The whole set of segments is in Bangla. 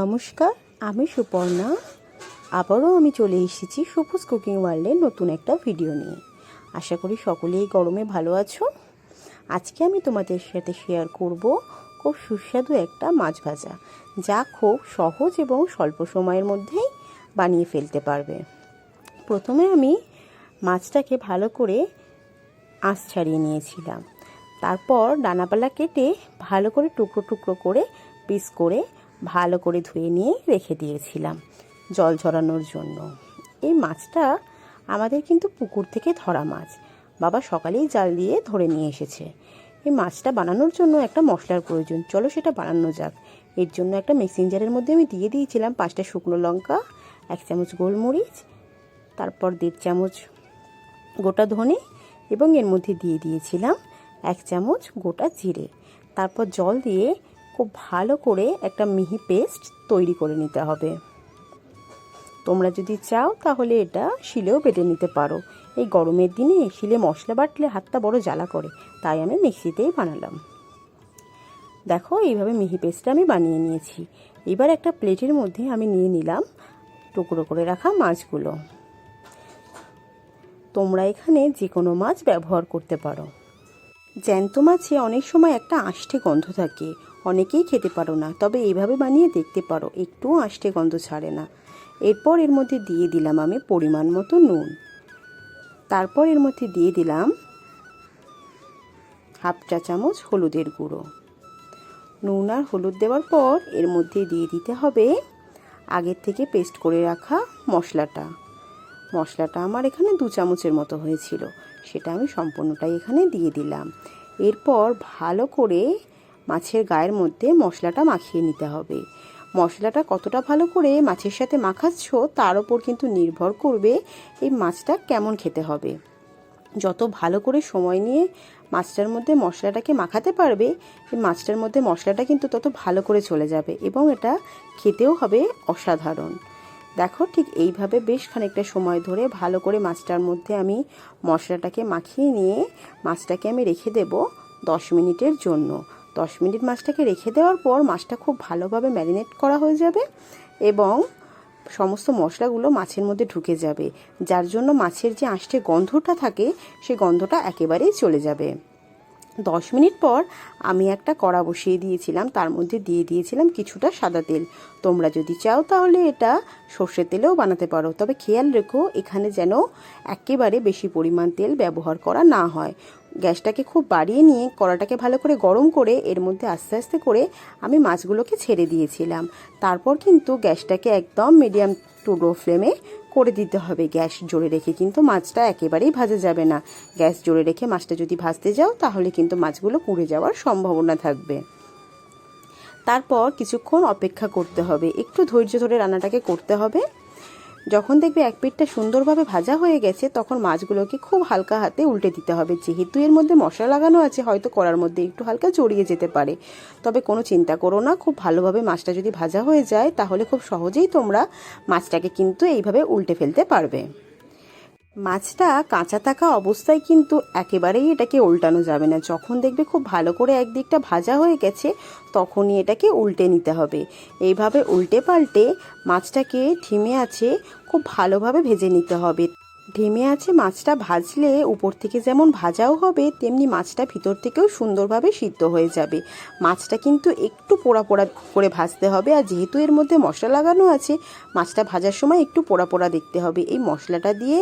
নমস্কার, আমি সুপর্ণা। আবারও আমি চলে এসেছি সবুজ কুকিং ওয়ার্ল্ডের নতুন একটা ভিডিও নিয়ে। আশা করি সকলেই গরমে ভালো আছো। আজকে আমি তোমাদের সাথে শেয়ার করব খুব সুস্বাদু একটা মাছ ভাজা, যা খুব সহজ এবং স্বল্প সময়ের মধ্যেই বানিয়ে ফেলতে পারবে। প্রথমে আমি মাছটাকে ভালো করে আঁশ ছাড়িয়ে নিয়েছিলাম। তারপর ডানাপালা কেটে ভালো করে টুকরো টুকরো করে পিস করে ভালো করে ধুয়ে নিয়ে রেখে দিয়েছিলাম জল ঝরানোর জন্য। এই মাছটা আমাদের কিন্তু পুকুর থেকে ধরা মাছ। বাবা সকালেই জাল দিয়ে ধরে নিয়ে এসেছে। এই মাছটা বানানোর জন্য একটা মশলার প্রয়োজন। চলো সেটা বানানো যাক। এর জন্য একটা মিক্সিং জারের মধ্যে আমি দিয়ে দিয়েছিলাম পাঁচটা শুকনো লঙ্কা, এক চামচ গোলমরিচ, তারপর দেড় চামচ গোটা ধনে এবং এর মধ্যে দিয়ে দিয়েছিলাম এক চামচ গোটা জিরে। তারপর জল দিয়ে খুব ভালো করে একটা মিহি পেস্ট তৈরি করে নিতে হবে। তোমরা যদি চাও তাহলে এটা শিলেও বেটে নিতে পারো। এই গরমের দিনে শিলে মশলা বাটলে হাতটা বড় জ্বালা করে, তাই আমি মিক্সিতেই বানালাম। দেখো, এইভাবে মিহি পেস্টটা আমি বানিয়ে নিয়েছি। এবার একটা প্লেটের মধ্যে আমি নিয়ে নিলাম টুকরো করে রাখা মাছগুলো। তোমরা এখানে যে কোনো মাছ ব্যবহার করতে পারো। জ্যান্ত মাছে অনেক সময় একটা আষ্টে গন্ধ থাকে। অনেকেই খেতে পারো না, তবে এইভাবে বানিয়ে দেখতে পারো, একটুও আষ্টে গন্ধ ছাড়ে না। এরপর এর মধ্যে দিয়ে দিলাম আমি পরিমাণ মতো নুন। তারপর এর মধ্যে দিয়ে দিলাম হাফ চা চামচ হলুদের গুঁড়ো। নুন আর হলুদ দেওয়ার পর এর মধ্যে দিয়ে দিতে হবে আগের থেকে পেস্ট করে রাখা মশলাটা। মশলাটা আমার এখানে দু চামচের মতো হয়েছিল। সেটা আমি সম্পূর্ণটাই এখানে দিয়ে দিলাম। এরপর ভালো করে মাছের গায়ের মধ্যে মশলাটা মাখিয়ে নিতে হবে। মশলাটা কতটা ভালো করে মাছের সাথে মাখাচ্ছ, তার ওপর কিন্তু নির্ভর করবে এই মাছটা কেমন খেতে হবে। যত ভালো করে সময় নিয়ে মাছটার মধ্যে মশলাটাকে মাখাতে পারবে, এই মাছটার মধ্যে মশলাটা কিন্তু তত ভালো করে চলে যাবে এবং এটা খেতেও হবে অসাধারণ। দেখো ঠিক এইভাবে বেশ খানিকটা সময় ধরে ভালো করে মাছটার মধ্যে আমি মশলাটাকে মাখিয়ে নিয়ে মাছটাকে আমি রেখে দেব দশ মিনিটের জন্য। দশ মিনিট মাছটাকে রেখে দেওয়ার পর মাছটা খুব ভালোভাবে ম্যারিনেট করা হয়ে যাবে এবং সমস্ত মশলাগুলো মাছের মধ্যে ঢুকে যাবে, যার জন্য মাছের যে আঁশটে গন্ধটা থাকে সেই গন্ধটা একেবারেই চলে যাবে। দশ মিনিট পর আমি একটা কড়া বসিয়ে দিয়েছিলাম, তার মধ্যে দিয়ে দিয়েছিলাম কিছুটা সাদা তেল। তোমরা যদি চাও তাহলে এটা সর্ষের তেলেও বানাতে পারো, তবে খেয়াল রেখো এখানে যেন একেবারে বেশি পরিমাণ তেল ব্যবহার করা না হয়। গ্যাসটাকে খুব বাড়িয়ে নিয়ে কড়াটাকে ভালো করে গরম করে এর মধ্যে আস্তে আস্তে করে আমি মাছগুলোকে ছেড়ে দিয়েছিলাম। তারপর কিন্তু গ্যাসটাকে একদম মিডিয়াম টু লো ফ্লেমে করে দিতে হবে। গ্যাস জোরে রেখে কিন্তু মাছটা একেবারেই ভাজা যাবে না। গ্যাস জোরে রেখে মাছটা যদি ভাজতে যাও, তাহলে কিন্তু মাছগুলো পুড়ে যাওয়ার সম্ভাবনা থাকবে। তারপর কিছুক্ষণ অপেক্ষা করতে হবে। একটু ধৈর্য ধরে রান্নাটাকে করতে হবে। যখন দেখবে এক পেটটা সুন্দরভাবে ভাজা হয়ে গেছে, তখন মাছগুলোকে খুব হালকা হাতে উল্টে দিতে হবে। যেহেতু এর মধ্যে মশলা লাগানো আছে, হয়তো কড়ার মধ্যে একটু হালকা জড়িয়ে যেতে পারে। তবে কোনো চিন্তা করো না, খুব ভালোভাবে মাছটা যদি ভাজা হয়ে যায়, তাহলে খুব সহজেই তোমরা মাছটাকে কিন্তু এইভাবে উল্টে ফেলতে পারবে। মাছটা কাঁচা থাকা অবস্থায় কিন্তু একেবারেই এটাকে উল্টানো যাবে না। যখন দেখবে খুব ভালো করে একদিকটা ভাজা হয়ে গেছে, তখনই এটাকে উল্টে নিতে হবে। এইভাবে উল্টে পাল্টে মাছটাকে থিমে আছে, খুব ভালোভাবে ভেজে নিতে হবে। ঢিমে আছে মাছটা ভাজলে উপর থেকে যেমন ভাজাও হবে, তেমনি মাছটা ভিতর থেকেও সুন্দরভাবে সিদ্ধ হয়ে যাবে। মাছটা কিন্তু একটু পোড়া পোড়া করে ভাজতে হবে আর যেহেতু এর মধ্যে মশলা লাগানো আছে, মাছটা ভাজার সময় একটু পোড়া পোড়া দেখতে হবে। এই মশলাটা দিয়ে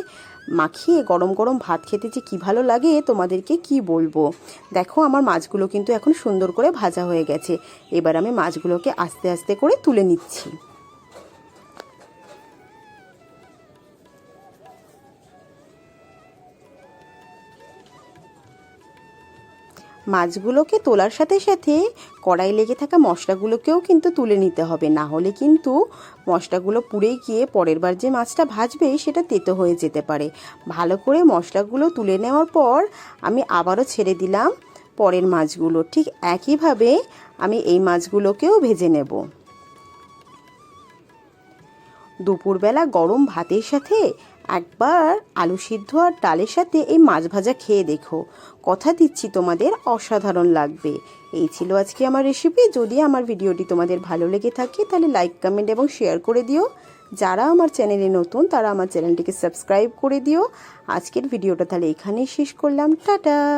মাখিয়ে গরম গরম ভাত খেতে যে কী ভালো লাগে, তোমাদেরকে কি বলব? দেখো, আমার মাছগুলো কিন্তু এখন সুন্দর করে ভাজা হয়ে গেছে। এবার আমি মাছগুলোকে আস্তে আস্তে করে তুলে নিচ্ছি। মাছগুলোকে তোলার সাথে সাথে কড়াই লেগে থাকা মশলাগুলোকেও কিন্তু তুলে নিতে হবে। না হলে কিন্তু মশলাগুলো পুড়ে গিয়ে পরের বার যে মাছটা ভাজবে সেটা তেতো হয়ে যেতে পারে। ভালো করে মশলাগুলো তুলে নেওয়ার পর আমি আবারও ছেড়ে দিলাম পরের মাছগুলো। ঠিক একইভাবে আমি এই মাছগুলোকেও ভেজে নেব। দুপুরবেলা গরম ভাতের সাথে একবার আলু সিদ্ধ আর ডালের সাথে এই মাছ ভাজা খেয়ে দেখো। কথা দিচ্ছি তোমাদের, অসাধারণ লাগবে। এই ছিল আজকে আমার রেসিপি যদি আমার ভিডিওটি তোমাদের ভালো লেগে থাকে, তাহলে লাইক কমেন্ট এবং শেয়ার করে দিও। যারা আমার চ্যানেলে নতুন, তারা আমার চ্যানেলটিকে সাবস্ক্রাইব করে দিও। আজকের ভিডিওটা তাহলে এখানেই শেষ করলাম। টাটা!